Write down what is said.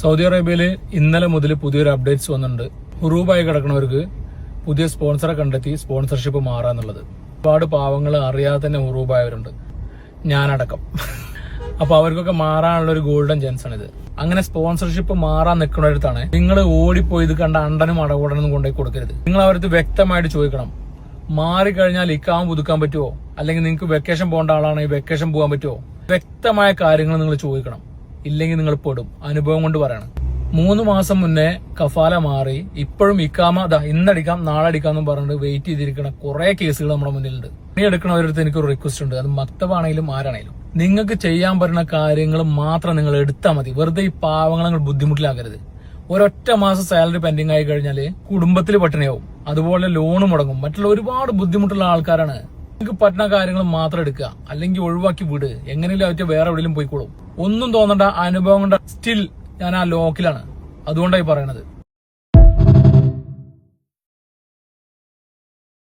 Saudi അറേബ്യയിൽ ഇന്നലെ മുതൽ പുതിയൊരു അപ്ഡേറ്റ്സ് വന്നിട്ടുണ്ട്. ഹുറൂബായി കിടക്കുന്നവർക്ക് പുതിയ സ്പോൺസറെ കണ്ടെത്തി സ്പോൺസർഷിപ്പ് മാറാന്നുള്ളത് ഒരുപാട് പാവങ്ങൾ അറിയാതെ തന്നെ ഹുറൂബായവരുണ്ട്. ഞാനടക്കം. അപ്പൊ അവർക്കൊക്കെ മാറാനുള്ള ഒരു ഗോൾഡൻ ചാൻസ് ആണ് ഇത് അങ്ങനെ സ്പോൺസർഷിപ്പ് മാറാൻ നിൽക്കുന്നിടത്താണ് നിങ്ങൾ ഓടിപ്പോയി ഇത് കണ്ട അണ്ടനും അടകൂടനും കൊണ്ടുപോയി കൊടുക്കരുത്. നിങ്ങൾ അവരത് വ്യക്തമായിട്ട് ചോദിക്കണം മാറിക്കഴിഞ്ഞാൽ ഇക്കാവും പുതുക്കാൻ പറ്റുമോ അല്ലെങ്കിൽ നിങ്ങൾക്ക് വെക്കേഷൻ പോകേണ്ട ആളാണെങ്കിൽ വെക്കേഷൻ പോകാൻ പറ്റുമോ വ്യക്തമായ കാര്യങ്ങൾ നിങ്ങൾ ചോദിക്കണം. ഇല്ലെങ്കിൽ നിങ്ങൾ പെടും. അനുഭവം കൊണ്ട് പറയണം. മൂന്ന് മാസം മുന്നേ കഫാല മാറി ഇപ്പോഴും ഇക്കാമ അതാ ഇന്നടിക്കാം നാളെ അടിക്കാം എന്ന് പറഞ്ഞിട്ട് വെയിറ്റ് ചെയ്തിരിക്കുന്ന കുറെ കേസുകൾ നമ്മുടെ മുന്നിലുണ്ട്. പണി എടുക്കണവരടുത്ത് എനിക്കൊരു റിക്വസ്റ്റ് ഉണ്ട്. അത് മക്തബാണെങ്കിലും ആരാണെങ്കിലും. നിങ്ങൾക്ക് ചെയ്യാൻ പറ്റുന്ന കാര്യങ്ങൾ മാത്രം നിങ്ങൾ എടുത്താൽ മതി. വെറുതെ ഈ പാവങ്ങളെ നിങ്ങൾ ബുദ്ധിമുട്ടിലാക്കരുത്. ഒരൊറ്റ മാസം സാലറി പെൻഡിങ് ആയി കഴിഞ്ഞാൽ കുടുംബത്തിൽ പട്ടിണിയാവും. അതുപോലെ ലോൺ മുടങ്ങും. മറ്റുള്ള ഒരുപാട് ബുദ്ധിമുട്ടുള്ള ആൾക്കാരാണ് നിങ്ങൾക്ക് പറ്റുന്ന കാര്യങ്ങൾ മാത്രം എടുക്കുക. അല്ലെങ്കിൽ ഒഴിവാക്കി വിട്. എങ്ങനെയും അവറ്റ് വേറെ എവിടെയും പോയിക്കോളും. ഒന്നും തോന്നണ്ട അനുഭവം കൊണ്ട് സ്റ്റിൽ ഞാൻ ആ ലോക്കിലാണ് അതുകൊണ്ടായി പറയണത്.